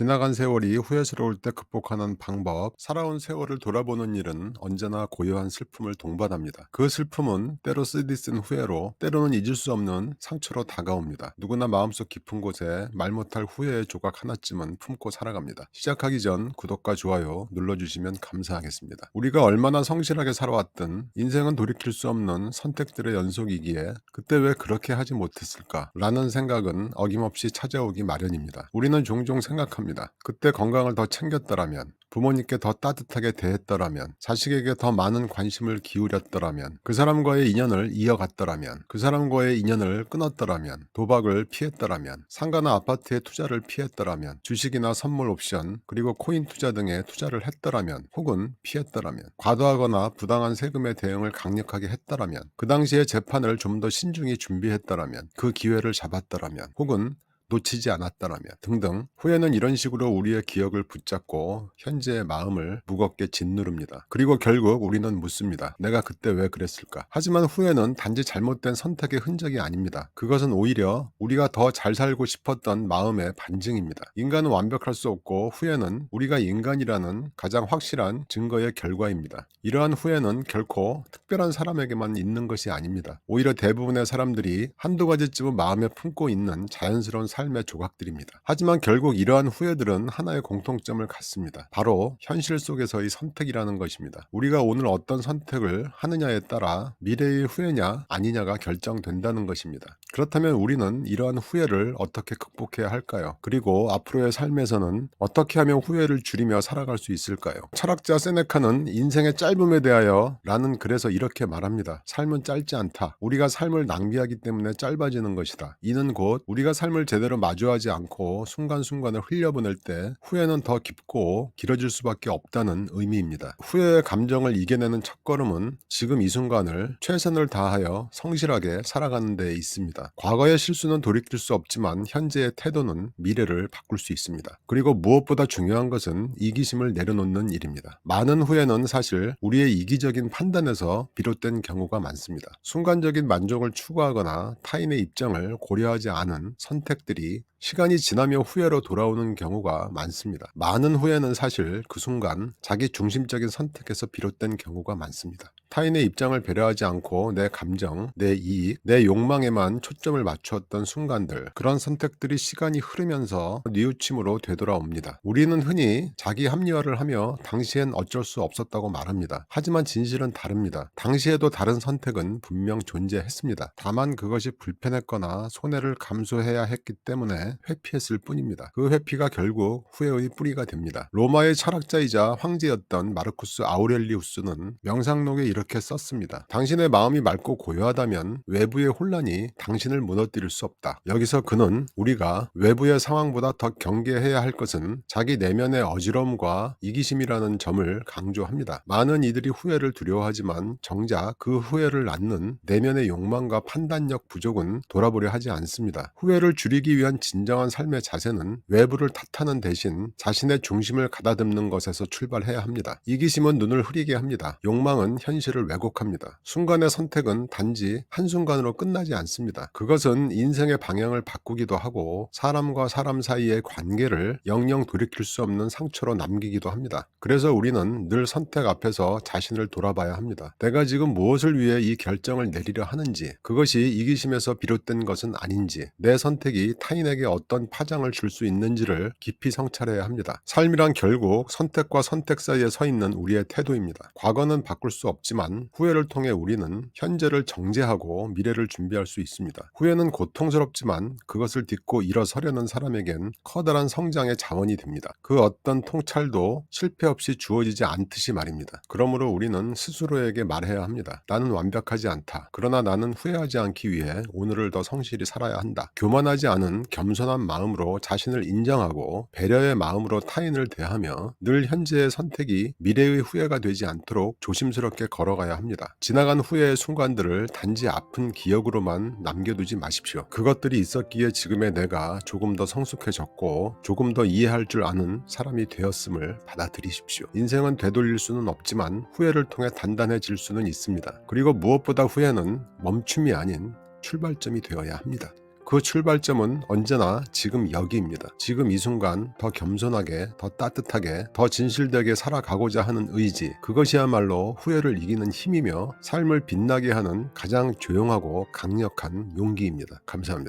지나간 세월이 후회스러울 때 극복하는 방법, 살아온 세월을 돌아보는 일은 언제나 고요한 슬픔을 동반합니다. 그 슬픔은 때로 쓰디 쓴 후회로, 때로는 잊을 수 없는 상처로 다가옵니다. 누구나 마음속 깊은 곳에 말 못할 후회의 조각 하나쯤은 품고 살아갑니다. 시작하기 전 구독과 좋아요 눌러주시면 감사하겠습니다. 우리가 얼마나 성실하게 살아왔든 인생은 돌이킬 수 없는 선택들의 연속이기에 그때 왜 그렇게 하지 못했을까? 라는 생각은 어김없이 찾아오기 마련입니다. 우리는 종종 생각합니다. 그때 건강을 더 챙겼더라면, 부모님께 더 따뜻하게 대했더라면, 자식에게 더 많은 관심을 기울였더라면, 그 사람과의 인연을 이어갔더라면, 그 사람과의 인연을 끊었더라면, 도박을 피했더라면, 상가나 아파트에 투자를 피했더라면, 주식이나 선물 옵션, 그리고 코인 투자 등에 투자를 했더라면, 혹은 피했더라면, 과도하거나 부당한 세금의 대응을 강력하게 했더라면, 그 당시에 재판을 좀 더 신중히 준비했더라면, 그 기회를 잡았더라면, 혹은 놓치지 않았다라면 등등 후회는 이런 식으로 우리의 기억을 붙잡고 현재의 마음을 무겁게 짓누릅니다. 그리고 결국 우리는 묻습니다. 내가 그때 왜 그랬을까? 하지만 후회는 단지 잘못된 선택의 흔적이 아닙니다. 그것은 오히려 우리가 더 잘 살고 싶었던 마음의 반증입니다. 인간은 완벽할 수 없고 후회는 우리가 인간이라는 가장 확실한 증거의 결과입니다. 이러한 후회는 결코 특별한 사람에게만 있는 것이 아닙니다. 오히려 대부분의 사람들이 한두 가지쯤은 마음에 품고 있는 자연스러운 삶의 조각들입니다. 하지만 결국 이러한 후회들은 하나의 공통점을 갖습니다. 바로 현실 속에서의 선택이라는 것입니다. 우리가 오늘 어떤 선택을 하느냐에 따라 미래의 후회냐 아니냐가 결정된다는 것입니다. 그렇다면 우리는 이러한 후회를 어떻게 극복해야 할까요? 그리고 앞으로의 삶에서는 어떻게 하면 후회를 줄이며 살아갈 수 있을까요? 철학자 세네카는 인생의 짧음에 대하여 라는 글에서 이렇게 말합니다. 삶은 짧지 않다. 우리가 삶을 낭비하기 때문에 짧아지는 것이다. 이는 곧 우리가 삶을 제대로 마주하지 않고 순간순간을 흘려보낼 때 후회는 더 깊고 길어질 수밖에 없다는 의미입니다. 후회의 감정을 이겨내는 첫걸음은 지금 이 순간을 최선을 다하여 성실하게 살아가는 데 있습니다. 과거의 실수는 돌이킬 수 없지만 현재의 태도는 미래를 바꿀 수 있습니다. 그리고 무엇보다 중요한 것은 이기심을 내려놓는 일입니다. 많은 후회는 사실 우리의 이기적인 판단에서 비롯된 경우가 많습니다. 순간적인 만족을 추구하거나 타인의 입장을 고려하지 않은 선택들이 시간이 지나며 후회로 돌아오는 경우가 많습니다. 많은 후회는 사실 그 순간 자기 중심적인 선택에서 비롯된 경우가 많습니다. 타인의 입장을 배려하지 않고 내 감정, 내 이익, 내 욕망에만 초점을 맞추었던 순간들, 그런 선택들이 시간이 흐르면서 뉘우침으로 되돌아옵니다. 우리는 흔히 자기 합리화를 하며 당시엔 어쩔 수 없었다고 말합니다. 하지만 진실은 다릅니다. 당시에도 다른 선택은 분명 존재했습니다. 다만 그것이 불편했거나 손해를 감수해야 했기 때문에 회피했을 뿐입니다. 그 회피가 결국 후회의 뿌리가 됩니다. 로마의 철학자이자 황제였던 마르쿠스 아우렐리우스는 명상록에 이 렇게 썼습니다. 당신의 마음이 맑고 고요하다면 외부의 혼란이 당신을 무너뜨릴 수 없다. 여기서 그는 우리가 외부의 상황보다 더 경계해야 할 것은 자기 내면의 어지러움과 이기심이라는 점을 강조합니다. 많은 이들이 후회를 두려워하지만 정작 그 후회를 낳는 내면의 욕망과 판단력 부족은 돌아보려 하지 않습니다. 후회를 줄이기 위한 진정한 삶의 자세는 외부를 탓하는 대신 자신의 중심을 가다듬는 것에서 출발해야 합니다. 이기심은 눈을 흐리게 합니다. 욕망은 현실 을 왜곡합니다. 순간의 선택은 단지 한순간으로 끝나지 않습니다. 그것은 인생의 방향을 바꾸기도 하고 사람과 사람 사이의 관계를 영영 돌이킬 수 없는 상처로 남기기도 합니다. 그래서 우리는 늘 선택 앞에서 자신을 돌아봐야 합니다. 내가 지금 무엇을 위해 이 결정을 내리려 하는지, 그것이 이기심에서 비롯된 것은 아닌지, 내 선택이 타인에게 어떤 파장을 줄 수 있는지를 깊이 성찰해야 합니다. 삶이란 결국 선택과 선택 사이에 서 있는 우리의 태도입니다. 과거는 바꿀 수 없지만 후회를 통해 우리는 현재를 정제하고 미래를 준비할 수 있습니다. 후회는 고통스럽지만 그것을 딛고 일어서려는 사람에겐 커다란 성장의 자원이 됩니다. 그 어떤 통찰도 실패 없이 주어지지 않듯이 말입니다. 그러므로 우리는 스스로에게 말해야 합니다. 나는 완벽하지 않다. 그러나 나는 후회하지 않기 위해 오늘을 더 성실히 살아야 한다. 교만하지 않은 겸손한 마음으로 자신을 인정하고 배려의 마음으로 타인을 대하며 늘 현재의 선택이 미래의 후회가 되지 않도록 조심스럽게 걸어 가야 합니다. 지나간 후회의 순간들을 단지 아픈 기억으로만 남겨두지 마십시오. 그것들이 있었기에 지금의 내가 조금 더 성숙해졌고 조금 더 이해할 줄 아는 사람이 되었음을 받아들이십시오. 인생은 되돌릴 수는 없지만 후회를 통해 단단해질 수는 있습니다. 그리고 무엇보다 후회는 멈춤이 아닌 출발점이 되어야 합니다. 그 출발점은 언제나 지금 여기입니다. 지금 이 순간 더 겸손하게, 더 따뜻하게, 더 진실되게 살아가고자 하는 의지, 그것이야말로 후회를 이기는 힘이며 삶을 빛나게 하는 가장 조용하고 강력한 용기입니다. 감사합니다.